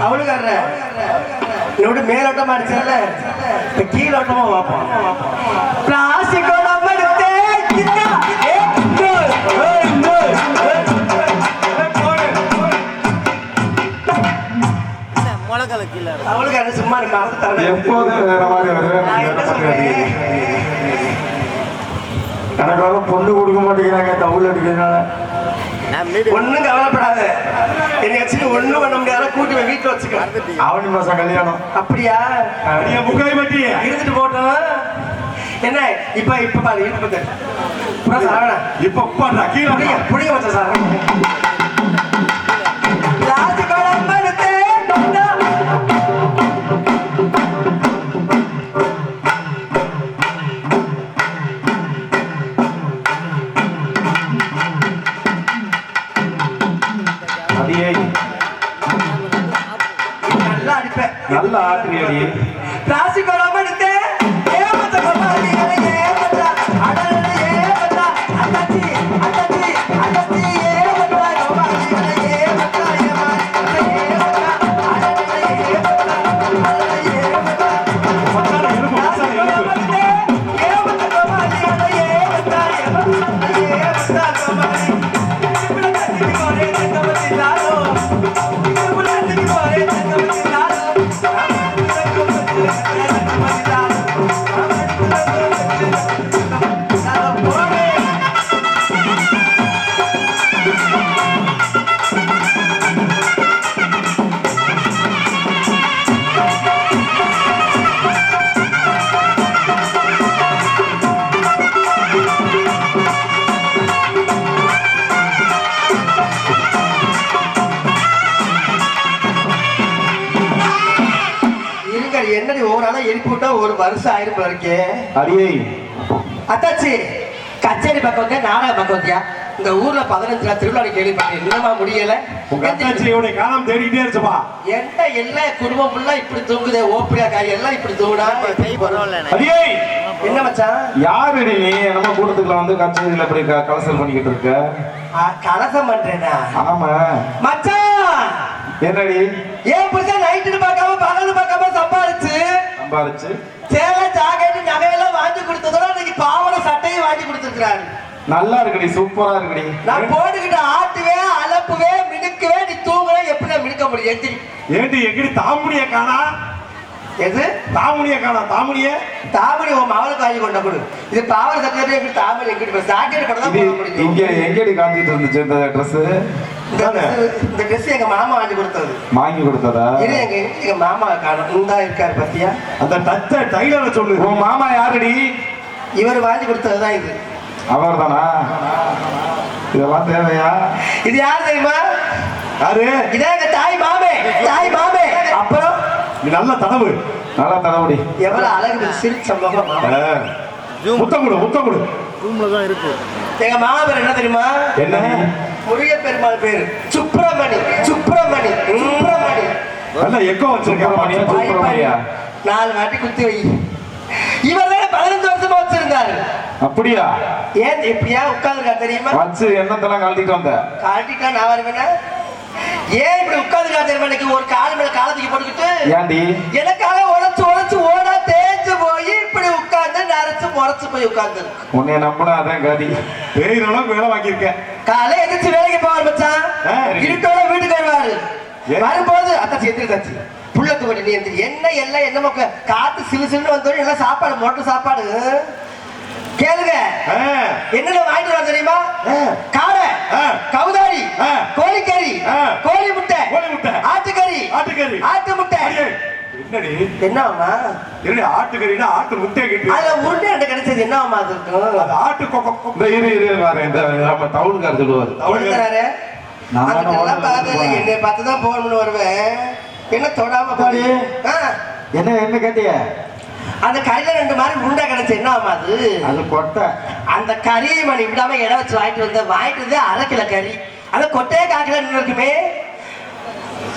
அவளுக்கார என்னோட மேலோட்டமா அடிச்சல இப்ப கீழோட்டமா பார்ப்போம். பிளாஸ்டிக் அவளுக்கார சும்மா இருக்கு எப்போதும் வேற மாதிரி எனக்காக பொண்ணு கொடுக்க மாட்டேங்கிறாங்க தவுள் அடிக்கிறதுனால. ஒண்ணும் கவலைப்படாத. என்னை வச்சுட்டு ஒண்ணும் பண்ண முடியாத கூட்டி வீட்டுல வச்சுக்க ஆவணி மாசம் கல்யாணம். அப்படியா? அடியா முக்காய் பட்டி இருந்துட்டு போட்டோம். என்ன இப்ப இப்ப பாரு பாரு. சாவணா இப்ப பாட்டா கீழே புடிங்க வச்ச சார் வருஷம் ஆயிருப்பா இருக்கே அடியே. அத்தாச்சி கச்சேரி பக்கம் வந்து நாடக பக்கம் வந்தியா இந்த ஊர்ல பதினஞ்சு நாள் திருவிழா கேள்விப்பட்டேன். இன்னமா முடியல? உங்க அத்தாச்சியோட காலம் தேடிக்கிட்டே இருச்சுப்பா என்ன எல்லா குடும்பம் ஃபுல்லா இப்படி தூங்குதே ஓப்பியா காய் எல்லாம் இப்படி பரவாயில்ல அடியே. என்ன மச்சான்? யாருடி நீ? நம்ம கூட்டத்துக்குள்ள வந்து கச்சேரியில இப்படி க- கலசல் பண்ணிக்கிட்டு இருக்க? கலசம் பண்றேனா? ஆமா. மச்சான்! என்னடி? ஏன் புருஷன் நைட்டு பார்க்காம பகல் பார்க்காம சம்பாதிச்சு சம்பாரிச்சு? சேலை ஜாக்கெட் நகையெல்லாம் வாங்கி கொடுத்ததோட இன்னைக்கு பாவனை சட்டையும் வாங்கி கொடுத்துருக்காரு நல்லா இருக்குடி சூப்பரா இருக்குடி. நான் போட்டுக்கிட்டு ஆட்டுவேன் அலப்புவேன் மினுக்குவேன் நீ தூங்குற எப்படி மினுக்க முடியும்? எந்திரி. ஏண்டி எங்கடி தாமுடிய காணா? எது? தாமுடிய காணா தாமுடிய தாமணி உன் மகளுக்கு வாங்கி கொண்ட கொடு. இது பாவர சட்டை எப்படி தாமணி எங்கிட்டு ஜாக்கெட் கூட தான் இங்க எங்கடி காஞ்சிட்டு இருந்துச்சு இந்த ட்ரெஸ் இந்த ட்ரெஸ் எங்க மாமா வாங்கி கொடுத்தது. வாங்கி கொடுத்ததா? இது எங்க எங்க மாமா காணும். இந்தா இருக்காரு பத்தியா? அந்த டச்ச டைலர சொல்லு. உன் மாமா யாருடி? இவர் வாங்கி கொடுத்ததுதான் இது. அவர் தானா இதெல்லாம் தேவையா? இது யார் தெரியுமா? யாரு? இதே எங்க தாய் மாமே. தாய் மாமே. அப்புறம்? நல்ல தடவு. நல்ல தடவுடி. எவ்வளவு அழகு சிரிச்ச முகம். முத்தம் கொடு முத்தம் கொடு. ரூம்ல தான் இருக்கு. எங்க மாமா பேர் என்ன தெரியுமா? என்ன? முருக பெருமாள் பேரு. சுப்பிரமணி சுப்பிரமணி சுப்பிரமணி. நல்ல எக்கோ வச்சிருக்கேன் சுப்பிரமணியா? நாலு வாட்டி குத்தி வை. இவர் தானே பதினஞ்சு வருஷமா வச்சிருந்தாரு. அப்படியா? ஏன் எப்படியா உட்கார்ந்துருக்கா தெரியுமா? வச்சு எண்ணத்தெல்லாம் கழட்டிட்டு வந்த. காட்டிட்டா நான் வருவேனா. ஏன் இப்படி உட்கார்ந்துருக்கா தெரியுமா? இன்னைக்கு ஒரு கால் மேல காலத்துக்கு போட்டுக்கிட்டு. ஏன்டி? எனக்காக உழைச்சு உழைச்சு ஓடா தேஞ்சு போய் இப்படி உட்கார்ந்து நரைச்சு முறைச்சு போய் உட்கார்ந்து உன்னை நம்பினா அதான் கதி. பேர் அளவுக்கு வேலை வாங்கியிருக்கேன். காலை எந்திரிச்சு வேலைக்கு போவார் மச்சான். இருட்டோட வீட்டுக்கு வருவாரு? வரும்போது அத்தாச்சி எந்திரிச்சாச்சு புள்ள தூக்கி நீ எந்திரி என்ன எல்லாம் என்ன மொக்க காத்து சிலு சிலுன்னு வந்தோடனே எல்லாம் சாப்பாடு மொட்டை சாப்பாடு கேளுங்க என்னென்ன வாங்கிட்டு வர தெரியுமா. காடை. கவுதாரி. கோழிக்கறி. கோழி முட்டை கோழி முட்டை. ஆட்டுக்கறி ஆட்டுக்கறி. ஆட்டு முட்டை என்னடி? என்னவாமா என்னடி ஆட்டுக்கறினா ஆட்டு முட்டை கிட்டு அதுல உருண்டை ரெண்டு கிடைச்சது என்னவாமா அது? இருக்கும் அது ஆட்டு கொக்கோ இந்த இரு இரு வரேன் இந்த நம்ம டவுனுக்கார சொல்லுவாரு. ஒழுங்குறாரு நான். என்னை பார்த்து தான் போகணும்னு வருவேன். என்ன தொடாம போடி. ஆ, என்ன என்ன கேட்டிய? அந்த கறியில ரெண்டு மாதிரி உருண்டை கிடைச்சு என்ன ஆமா அது? அது கொட்டை. அந்த கறியை மணி விடாம இடம் வச்சு வாங்கிட்டு வந்த வாங்கிட்டு வந்து அரை கிலோ கறி. அந்த கொட்டையே காக்கில இருக்குமே.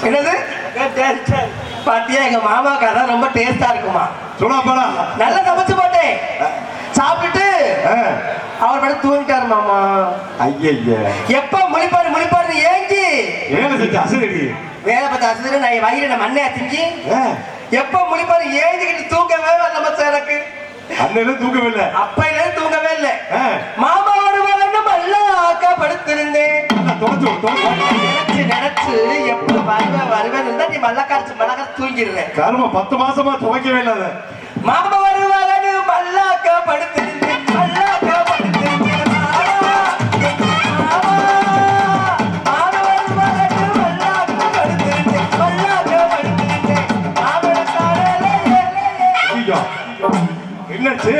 என்னது? பாத்தியா எங்க மாமாவுக்கு அதான் ரொம்ப டேஸ்டா இருக்குமா? சொன்னா போடா. நல்லா சமைச்சு போட்டேன். சாப்பிட்டுட்டு அவர் மட்டும் தூங்கிட்டாரு மாமா. ஐய எப்ப முழிப்பாரு முழிப்பாரு ஏங்கி வேலை வேலை பார்த்து அசதில நான் வயிறு மண்ணை திங்கி. எப்ப முழிப்பாரு ஏழுகிட்டு தூக்கவே வரல மச்சான் எனக்கு. அண்ணனும் தூக்கவில்லை அப்பையில இருந்து தூங்கவே இல்லை. மாமா வருவாங்கன்னு மல்லாக்கா படுத்திருந்தேன். தொடச்சு நினைச்சு நினைச்சு எப்ப வருவேன் வருவேன் இருந்தா நீ மல்லக்காரிச்சு மல்லக்காரிச்சு தூங்கிடுறேன். கரும பத்து மாசமா துவைக்கவே இல்லை அதை. மாமா வருவாங்கன்னு மல்லாக்கா படுத்திருந்தேன் மல்லாக்கா என்னாச்சு?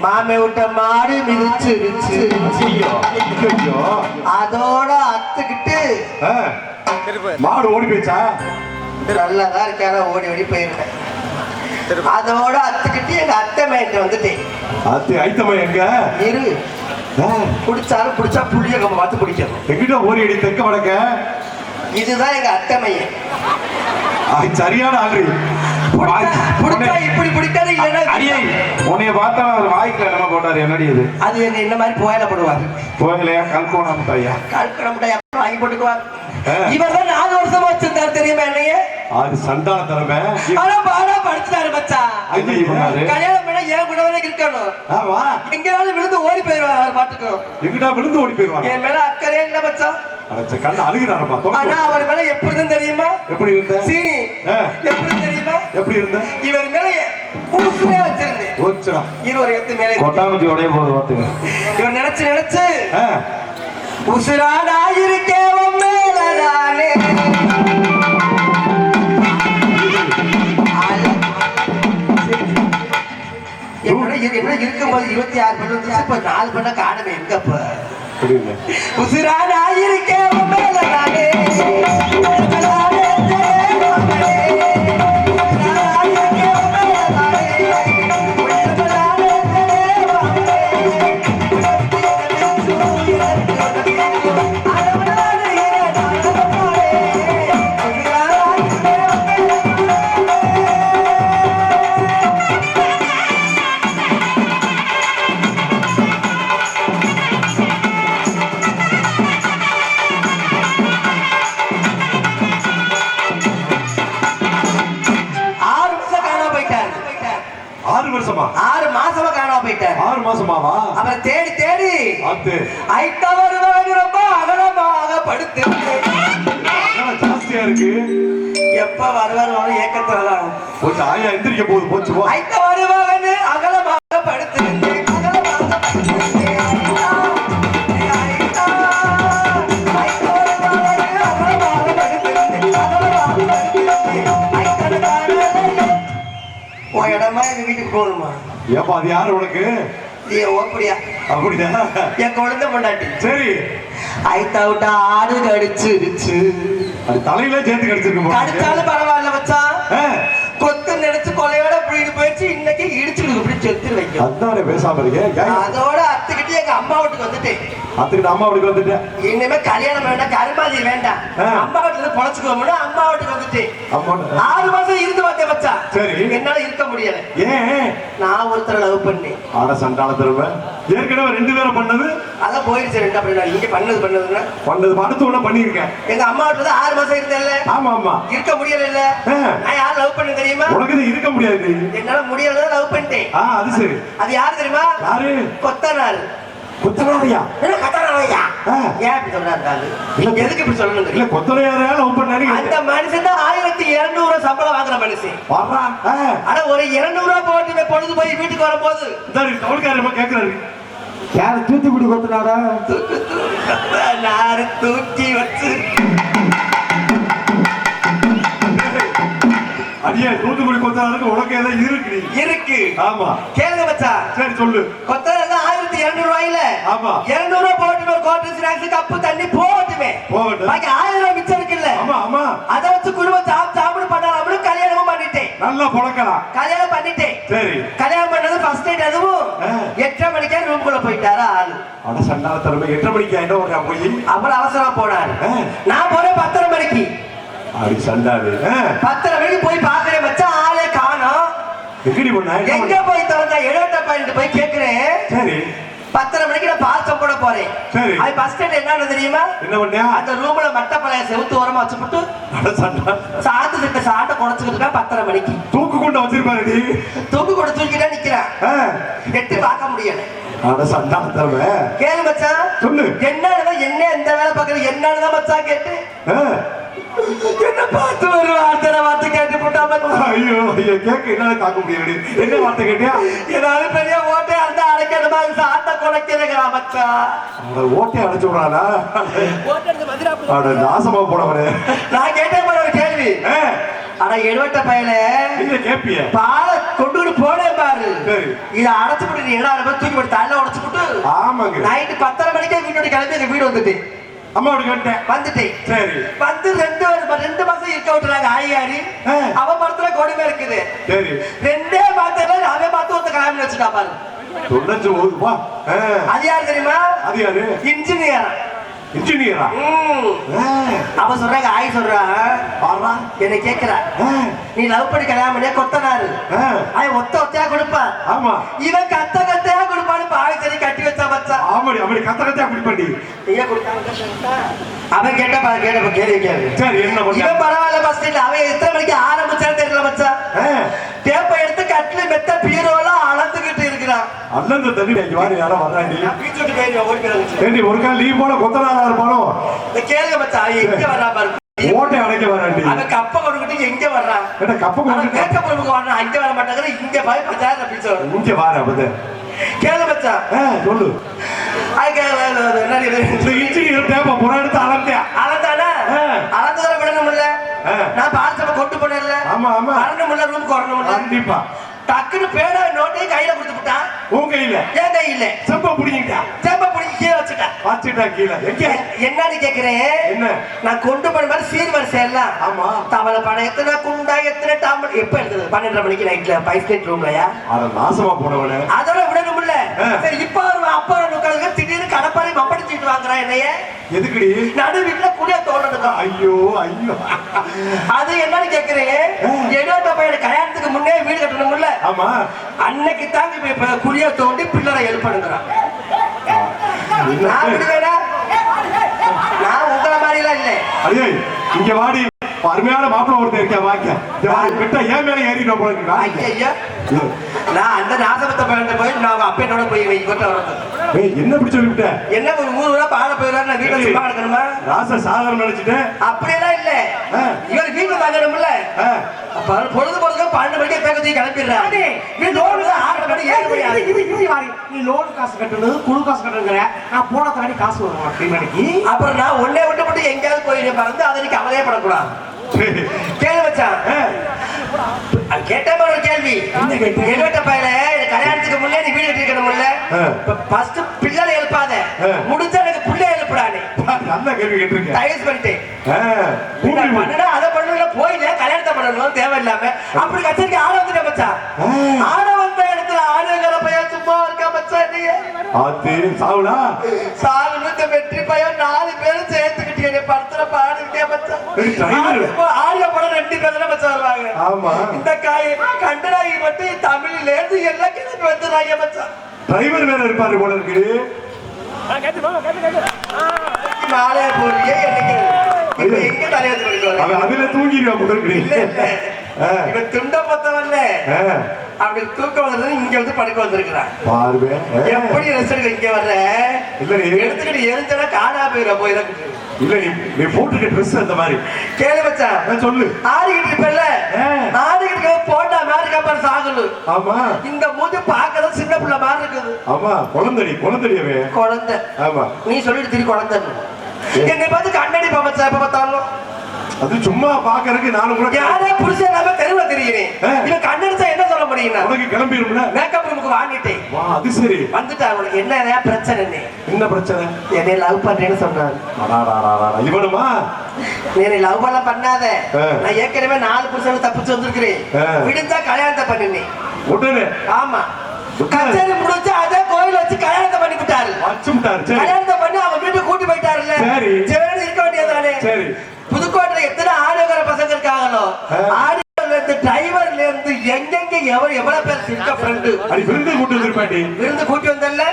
மாமே விட்ட மாடு மிதிச்சிருச்சு அதோட அத்துக்கிட்டு மாடு ஓடி போயிச்சா நல்லதா இருக்கான ஓடி ஓடி திருப்பு. அதோட அத்துக்கிட்டு எங்க அத்தை மேய்ட்டு வந்துட்டேன். அது ஐத்தம்மா எங்க? இரு. ஆ, பிடிச்சாலும் பிடிச்சா புளிய கம்ப பார்த்து பிடிக்கணும் எங்கிட்ட ஓடி அடி தெக்க வடக்க? இதுதான் எங்க அத்தை மையம். அது சரியான ஆளு இப்படி பிடிக்காது அடியை உன்னைய பார்த்தா அவர் வாய்க்குல நம்ம போட்டாரு. என்னடி இது? அது என்ன மாதிரி போயில போடுவார்? போகலையா கல்கோணா முட்டாயா? வாங்கி போட்டுக்குவார். இவர் தான் நாலு வருஷமா வச்சிருந்தாரு தெரியுமா என்னைய? அது சண்டான திறமை. ஆனா பாடா படிச்சுட்டாரு மச்சா. கல்யாணம் பண்ணா ஏன் கூட இருக்கணும்? ஆமா எங்கேயாவது விழுந்து ஓடி போயிருவார் அவர் பாட்டுக்கும் எங்கிட்ட விழுந்து ஓடி போயிருவாங்க என் மேல அக்கறையே இல்ல மச்சான் கண்ணு அழுகிறாரப்பா ஆனா அவர் மேல எப்படிதான் தெரியுமா எப்படி இருந்த சீனி. எப்படி தெரியுமா எப்படி இருந்த இவர் மேல ஊசுமே வச்சிருந்தேன் ஓச்சுடா இருவர் எடுத்து மேலே கொட்டாங்குச்சி உடைய போது பார்த்துங்க இவன் நினைச்சு நினைச்சு ஆ, உசுராடாயிருக்கே உன் மேலதானே என்னோட இருக்கும்போது இருபத்தி ஆறு பண்ணு நாலு பண்ண காணுமே எங்க இப்ப புரியல. உசுராடாயிருக்கே உன் மேல நானே ஏப்பா அது யாரு உனக்கு? நீ ஓப்படியா அப்படியா? என் குழந்தை பொண்டாட்டி. சரி. ஐத்தா விட்டா ஆடு கடிச்சிருச்சு. அது தலையில சேர்த்து கடிச்சிருக்கு. கடிச்சாலும் பரவாயில்ல மச்சான் கொத்து நினைச்சு கொலையோட புடிட்டு போயிடுச்சு. இன்னைக்கு இடிச்சுடுது இப்படி செத்து வைக்கும். அதானே பேசாம இருக்கேன் அதோட அத்துக்கிட்டு எங்க அம்மா வீட்டுக்கு வந்துட்டேன். அத்துக்கிட்ட அம்மா வீட்டுக்கு வந்துட்டேன். இனிமே கல்யாணம் வேண்டாம் கருமாதி வேண்டாம். அம்மா வீட்டுல பொழைச்சுக்கோம்னு அம்மா வீட்டுக்கு வந்துட்டேன் அம்மா ஆறு மாசம் இருந்து வந்தேன் மச்சான் சரி. என்னால இருக்க முடியல. ஏன்? நான் ஒருத்தரை லவ் பண்ணேன். ஆட சண்டான திரும்ப ஏற்கனவே ரெண்டு பேரும் பண்ணது. அதான் போயிடுச்சு ரெண்டு அப்படின்னா இங்க பண்ணது பண்ணதுன்னா பண்ணது அடுத்து ஒண்ணு பண்ணிருக்கேன் எங்க அம்மா வீட்டுல ஆறு மாசம் இருந்தேன்ல. ஆமா ஆமா. இருக்க முடியல இல்ல. நான் யார் லவ் பண்ண தெரியுமா? உனக்கு இருக்க முடியாது. என்னால முடியல லவ் பண்ணிட்டேன். ஆ அது சரி. அது யார் தெரியுமா? யாரு? கொத்தனார் கொத்தனாரியா? என்ன கொத்தனாரையா? ஆ. ஏன் இப்படி சொல்றாரு இல்ல. எதுக்கு இப்படி சொல்லணும் இல்ல தெரியும் கொத்தனாரியா லவ் பண்ணாரு அந்த மனுஷன் தான் ஆயிரத்தி இருநூறு சம்பளம் வாங்குற மனுஷன். வர்றா? ஆ, ஆனா ஒரு இருநூறு ரூபாய் போட்டு பொழுது போய் வீட்டுக்கு வரும்போது. தமிழ்காரமா கேக்குறாரு. யார் தூத்துக்குடி கொத்துனாரா? நாரு தூக்கி வச்சு. அடியே தூத்துக்குடி கொத்தனாருக்கு உனக்கு ஏதாவது இருக்கு இருக்கு. ஆமா. கேளுங்க மச்சான். சரி சொல்லு. கொத்தனார் இருநூறு ரூபாயில ஆமா. இருநூறு ரூபாய் போட்டுமே கோட்டை ஸ்நாக்ஸ் கப்பு தண்ணி போட்டுமே. போகட்டும். பாக்கி ஆயிரம் ரூபாய் மிச்சம் இருக்குல்ல. ஆமா ஆமா. அதை வச்சு குடும்பம் சாப்பிட்டு சாப்பிட்டு பண்ணலாம். அப்படின்னு கல்யாணமும் பண்ணிட்டேன். நல்லா பொழக்கலாம். கல்யாணம் பண்ணிட்டேன். சரி. கல்யாணம் பண்ணது ஃபர்ஸ்ட் நைட் அதுவும். எட்டரை மணிக்கே ரூம்குள்ள போயிட்டாரு ஆளு. அட திறமை எட்டரை மணிக்கு? என்ன பண்றா போய் அப்புறம் அவசரமா போனாரு. நான் போறேன் பத்தரை மணிக்கு. அப்படி சண்டாது பத்தரை மணிக்கு போய் பாக்குறேன் மச்சான் ஆளே காணோம். எங்கடி பண்ண எங்க போய் திறந்தா? பாயிண்ட் போய் கேக்குறேன் சரி. பத்தரை மணிக்கு நான் பாசம் போட போறேன். சரி. அது பஸ் ஸ்டாண்ட் என்ன தெரியுமா? என்ன பண்ணியா அந்த ரூம்ல மட்ட பழைய செவுத்து ஓரமா வச்சுப்புட்டு. சாத்து திட்ட சாட்டை குறைச்சுக்கிட்டு இருக்கா பத்தரை மணிக்கு. தூக்கு கொண்டு வச்சிருப்பாரு நீ தூக்கு கூட தூக்கிட்டே நிக்கிறேன். எட்டி பார்க்க முடியல. அட சண்டாத்தவ கேளு மச்சான். சொல்லு. என்னன்னு என்ன எந்த வேலை பார்க்கறது? என்னன்னு மச்சான் கேட்டு. என்ன பார்த்து ஒரு வார்த்தை வார்த்தை கேட்டு போட்டா மச்சான் ஐயோ ஐயோ கேட்க என்னால தாக்க முடியலடி. என்ன வார்த்தை கேட்டியா? ஏதாவது பெரிய ஓட்டையா இருந்தா அடைக்கணுமா சாட்டை குறைக்கிறேங்கிறா மச்சான் அந்த ஓட்டை அடைச்சு விடானா ஓட்டை எடுத்து மதுராப்புல அட நாசமா போனவனே. நான் கேட்டேன் பாரு ஒரு கேள்வி. ஆனா எழுவட்ட பையல. கேப்பிய? பாலை கொண்டு போனேன் பாரு. சரி. இதை அடைச்சு போட்டு நீ என்ன தூக்கி போட்டு தள்ள உடைச்சு போட்டு ஆமாங்க. நைட்டு பத்தரை மணிக்கே வீட்டோட கிளம்பி எங்க வீடு வந்துட்டு அம்மா அப்படி கேட்டேன். வந்துட்டேன். சரி. வந்து ரெண்டு ரெண்டு மாசம் இருக்க விட்டுறாங்க ஆயாரி ஆ. அவன் மரத்துல கொடுமை இருக்குது. சரி. ரெண்டே மாசத்துல அவன் பார்த்து ஒருத்த கிளம்பி வச்சுட்டா பாரு. தொண்ணூத்தி ஒரு. அது யாரு தெரியுமா? அது யாரு? இன்ஜினியர் இன்ஜினியரா அவன் சொல்றாங்க ஆய் சொல்றா என்ன கேக்குறா. நீ லவ் பண்ணி கல்யாணம் பண்ணியா கொத்தனாரு. அவன் ஒத்த ஒத்தையா கொடுப்பான் ஆமா. இவன் கத்த கத்தையா கொடுப்பான்னு பாவி சரி கட்டி வச்சா வச்சா ஆமாடி அப்படி கத்த கத்த அப்படி பண்ணி நீங்க கொடுத்தாங்க அவன் கேட்டப்பா கேட்டப்ப கேள்வி கேள்வி சரி என்ன பரவாயில்ல பஸ் அவன் எத்தனை மணிக்கு ஆரம்பிச்சான்னு தெரியல மச்சான் டேப்பை எடுத்து கட்டில மெத்த பீரோலாம் அளந்துகிட்டு இருக்கிறான். அண்ணன் தண்ணி அங்க வாரி யாரோ வர்றாண்டி நான் பீச் விட்டு போயிருவேன் ஓடி போயிருவேன் ஏண்டி ஒரு கால் லீவ் போல கொத்தனாரா இருப்பானோ? இந்த கேளுங்க மச்சான் எங்க வர்றா பாரு. ஓட்டை அடைக்க வராண்டி. அவன் கப்ப கொடுக்கிட்டு எங்க வர்றான் என்ன கப்ப ஆனா கொண்டு மேக்கப் ரூமுக்கு வர்றான் அங்க வர மாட்டாங்க இங்க போய் பச்சாயிரம் பீச் வரும் இங்க வார அப்பத கேளு மச்சான். சொல்லு. அதுக்கு என்ன? இன்ஜினியர் டேப்ப புறம் எடுத்து அளந்தியா? நான் பார்த்து கொண்டு போனேன்ல. ஆமா, ஆமா. வரணும்ல ரூமுக்கு வரணும்ல கண்டிப்பா. டக்குன்னு பேடா நோட்டையும் கையில கொடுத்து விட்டான் உன் கையில. என் கையில. செம்ப புடிங்கிட்டா? சேப்ப பிடிச்சி கீழே வச்சுட்டான் வச்சுட்டா கீழே. என்னன்னு கேக்குறேன்? என்ன? நான் கொண்டு போன மாதிரி சீர் வரிசை எல்லாம் ஆமா. தவளை படம் எத்தனை குண்டா எத்தனை டாம்பல் எப்ப எடுத்தது? பன்னெண்டரை மணிக்கு நைட்ல பைப் நைட் ரூம்லயா அட நாசமா போனவனே. அதோட விடணும்ல. ஆ. சரி இப்ப ஒரு அப்பா கடப்பாரி மப்படிச்சுட்டு வாங்குறான் என்னைய? எதுக்குடி? நடு வீட்டுல குடியா தோணுதுக்கா ஐயோ ஐயோ. அது என்னன்னு கேக்குறேன் என்னோட பையன் கல்யாணத்துக்கு முன்னே வீடு கட்டணும்ல? ஆமா. அன்னைக்கு தாங்க இப்ப குழிய தோண்டி பிள்ளரை எழுப்பணுங்கிறான் நான் விடுவேனா நான் உங்களை மாதிரி எல்லாம் இல்லை. ஐயே இங்க வாடி. அருமையான மாப்பிள்ள ஒருத்தர் இருக்கா வாங்க. விட்டா ஏன் மேல ஏறிட்டு போறீங்களா ஐயா நான் அந்த நாசபத்த பையன் போய் நான் அப்பேட்டோட போய் இவர்கிட்ட வரது ஏய் என்ன இப்படி சொல்லிவிட்ட என்ன ஒரு ஊர் ஊரா பாட போயிடலாம் நான் வீட்டுல சும்மா இருக்கணுமா? ராச சாகரம் நினைச்சிட்டேன். அப்படியெல்லாம் இல்ல. ஆ. இவர் வீட்டுல தங்கணும்ல ஆ. அப்ப பொழுது பொழுது பன்னெண்டு மணிக்கே பேக்க தூக்கி கிளம்பிடுறான் நீ லோடு ஆறு மணி ஏழு மணி ஆகுது. நீ லோன் காசு கட்டணும் குழு காசு கட்டணுங்கிற நான் போன தாண்டி காசு வரும் அப்படின்னாடி அப்புறம் நான் ஒன்னே விட்டு மட்டும் எங்கேயாவது போயிட்டு பறந்து அதை நீ கவலையே படக்கூடாது. கேள்வி வச்சான் ஆ. கேட்ட ஒரு கேள்வி. எங்கிட்ட பையல கல்யாணத்துக்கு முன்னே நீ வீடு கட்டிருக்கணும்ல. ஃபர்ஸ்ட் பிள்ளை எழுப்பாத. முடிஞ்ச எனக்கு பிள்ளை எழுப்புடானே நல்ல கேள்வி கேட்டிருக்க. தயவு பண்ணிட்டேன். பண்ணுனா அதை பண்ணல போயில கல்யாணத்தை பண்ணணும் தேவையில்லாம. அப்படி கச்சேரிக்கு ஆட வந்துட்டேன் மச்சான். ஆ. ஆட வந்த இடத்துல ஆடுங்கிற பையன் சும்மா இருக்கா மச்சான் நீ? ஆத்தி சாவுடா. சாகுனு இந்த வெற்றி பையன் ஆடிய படம் ரெண்டு பேர் தானே ஆமா. இந்த காய் கண்டனாகி மட்டும் தமிழ்ல இருந்து எல்லாம் கிளம்பி வந்துடுறாங்க மச்சான். டிரைவர் வேற இருப்பாரு போல இருக்கு மாலைய போறியே எனக்கு அவன் அதுல தூங்கிடுவா ஆ. இவன் துண்ட பத்தவன்ல. அப்படி தூக்கம் வந்தது இங்க வந்து படுக்க வந்திருக்கிறான். பாருவே. எப்படி ரெஸ்ட் எடுக்க இங்க வர்ற? இல்ல நீ எடுத்துக்கிட்டு எரிஞ்சனா காணா போயிட போயிட இல்ல நீ நீ போட்டுக்க ட்ரெஸ் அந்த மாதிரி. கேளு மச்சான். ஆ, சொல்லு. ஆடிக்கிட்டு இருப்பல்ல ஆ. ஆடிக்கிட்டு போட்டா மாதிரி சாகலு. ஆமா. இந்த மூஞ்சி பார்க்கறது சின்ன பிள்ளை மாதிரி இருக்குது. ஆமா குழந்தடி அவன். குழந்தை. ஆமா. நீ சொல்லிட்டு திரும்பி குழந்தை என்னை பார்த்து கண்ணாடி பாப்பா எப்ப பார்த்தாலும். அது சும்மா பாக்குறதுக்கு நானும் கூட யாரே புருஷன் இல்லாம தெருவில் தெரியுறேன். இவன் கண்ணடிச்சா என்ன சொல்ல முடியும்? உனக்கு கிளம்பிடும்ல? மேக்கப் ரூமுக்கு வாங்கிட்டேன். வா அது சரி. வந்துட்டா உனக்கு என்ன பிரச்சனை என்ன பிரச்சனை? என்னை லவ் பண்றேன்னு சொன்னான். இவனுமா? நீ என்னை லவ் எல்லாம் பண்ணாத. நான் ஏற்கனவே நாலு புருஷன் தப்பிச்சு வந்திருக்கிறேன். விடுந்தா கல்யாணத்தை பண்ணினேன் உடனே? ஆமா. கச்சேரி முடிஞ்சு அதே கோயில் வச்சு கல்யாணத்தை பண்ணி விட்டாரு. வச்சு விட்டாரு சரி. ஜெவனி இருக்க வேண்டியதானே சரி புதுக்கோட்டையில எத்தனை ஆடியோக்கார பசங்க இருக்காங்களோ. ஆடியோல இருந்து டிரைவர்ல இருந்து எங்கெங்க எவ்வளவு எவ்வளவு பேர் இருக்க ஃப்ரெண்டு அடி விருந்து கூட்டு வந்திருப்பாண்டி விருந்து கூட்டி வந்தல்ல.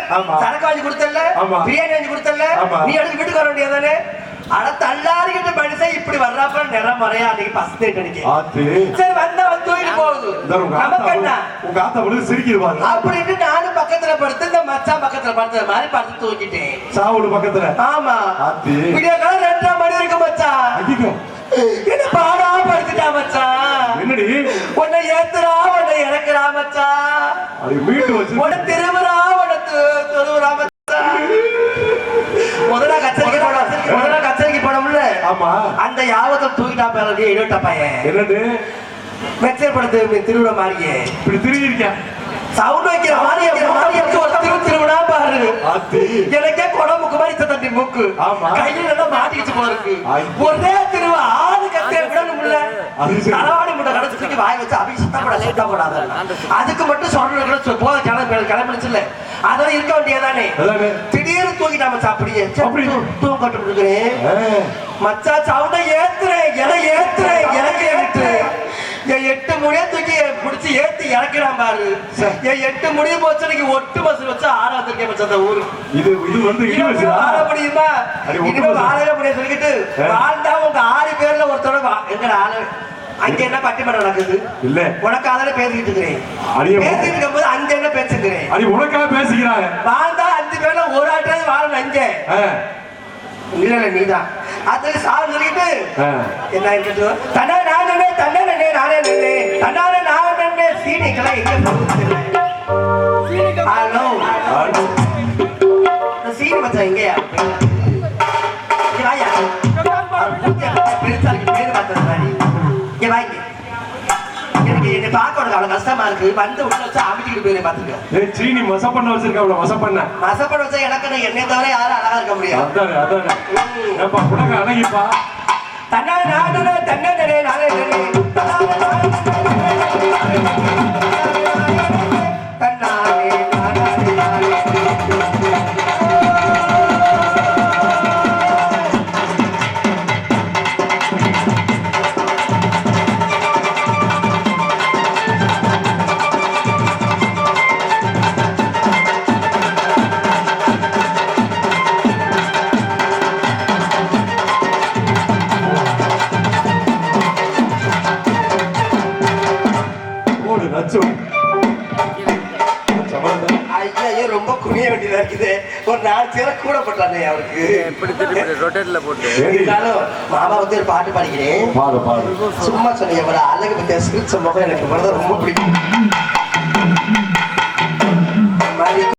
சரக்கு வாங்கி கொடுத்தல்ல. பிரியாணி வாங்கி கொடுத்தல்ல. நீ எடுத்து வீட்டுக்கு வர வேண்டியதானே அட தள்ளாரிக்கிட்ட மனுஷன் இப்படி வர்றாப்ப நிறம் மறையா அன்னைக்கு அன்னைக்கு ஆத்து சரி வந்தா வந்து போகுது உங்க நமக்கு ஆத்தா என்ன உங்க ஆத்தா விழுந்து அப்படின்ட்டு நானும் பக்கத்துல படுத்து இந்த மச்சான் பக்கத்துல படுத்த மாதிரி படுத்து தூக்கிட்டேன் சாவுடு பக்கத்துல. ஆமா. விடிய காலம் ரெண்டரை மணி இருக்கு மச்சான். ஐயோ என்ன பாடா படுத்துட்டா மச்சான்? என்னடி? உன்னை ஏத்துறா உன்னை இறக்குறா மச்சான். உன்னை திருவுறா உன்னை து- துருவுறா மச்சான். முதல்ல கச்சரிக்கை போட முதல்ல கச்சரிக்கை போடமுல்ல ஆமா. அந்த யாவத்தை தூக்கிட்டா பேரடி எழுட்ட பையன். என்னது? மெச்சர் படுத்து திருவிழா மாதிரியே. இப்படி திரும்பி இருக்கேன் சவுண்ட் வைக்கிற மாதிரி திருவிழா பாரு. எனக்கே குடம்புக்கு மாதிரி தட்டி மூக்கு. ஆமா. கையில எல்லாம் மாட்டிக்கிச்சு போறதுக்கு ஐ. ஒரே திருவா ஆளு கத்தே விடணும்ல. தலைவாடி முட்டை கடைசி வாய் வச்சு அப்படி சுத்தம் போட சுத்தம் போடாத அதுக்கு மட்டும் சொல்ற போத கிளம்பி கிளம்பிடுச்சுல்ல அதெல்லாம் இருக்க வேண்டியதானே திடீர்னு தூக்கிட்டா மச்சான் அப்படியே அப்படி. தூங்கட்டு கொடுக்குறேன் ஆ, மச்சா சவுண்ட ஏத்துறேன் என ஏத்துறேன் எனக்கு ஏத்து என் எட்டு முடிய தூக்கி பிடிச்சி ஏத்தி இறக்கிறான் பாரு. என் எட்டு முடிய போச்சு இன்னைக்கு ஒட்டு பஸ் வச்சு ஆட வந்திருக்கேன் மச்சான் அந்த ஊரு. இது இது வந்து வாழ முடியுமா? இனிமே. வாழவே முடியாது சொல்லிக்கிட்டு. வாழ்ந்தா உங்க ஆறு பேர்ல ஒருத்தரோட வா- எங்கடா ஆளு? அங்க என்ன பட்டிமன்றம் நடக்குது? இல்ல. உனக்கு அதில் பேசிக்கிட்டு இருக்கிறேன். பேசிட்டு இருக்கும்போது அங்க என்ன பேசுகிறேன் அடி உனக்காக பேசிக்கிறாங்க. வாழ்ந்தா அஞ்சு பேர்ல ஒரு ஆட்டாவது வாழணும் அங்கே ஆ, இல்ல இல்ல நீதான். அது சார் சொல்லிட்டு ஆ. என்ன இருக்குது தன்னா நான் நன்னே தன்னே நன்னே நானே நன்னே தன்னாலே நான் நன்னே சீனிக்கெல்லாம் எங்க போகுது ஹலோ ஆடு. இந்த சீனி மச்சான் எங்கயா? இங்க வாயா பெருசா இருக்கு பேரு பார்த்தது மாதிரி. இங்க வாங்க பார்க்க உனக்கு அவ்வளவு கஷ்டமா இருக்கு. வந்து உள்ள வச்சு அமைக்கிட்டு போயிரு பாத்துக்க ஏய், சீனி மச பண்ண வச்சிருக்க மச பண்ண வச்சா எனக்கு என்னை தவிர யாரும் அழகா இருக்க முடியாது. அதானே அதானே. ஏப்பா அழகிப்பா தன்னே எப்படி திருப்பி ரொட்டேட்ல போட்டு? இருந்தாலும் மாமா வந்து ஒரு பாட்டு பாடிக்கிறேன். பாடு பாடு. சும்மா சொன்னீங்க அழகு பத்திய சிரிச்ச முகம் எனக்கு ரொம்ப பிடிக்கும்.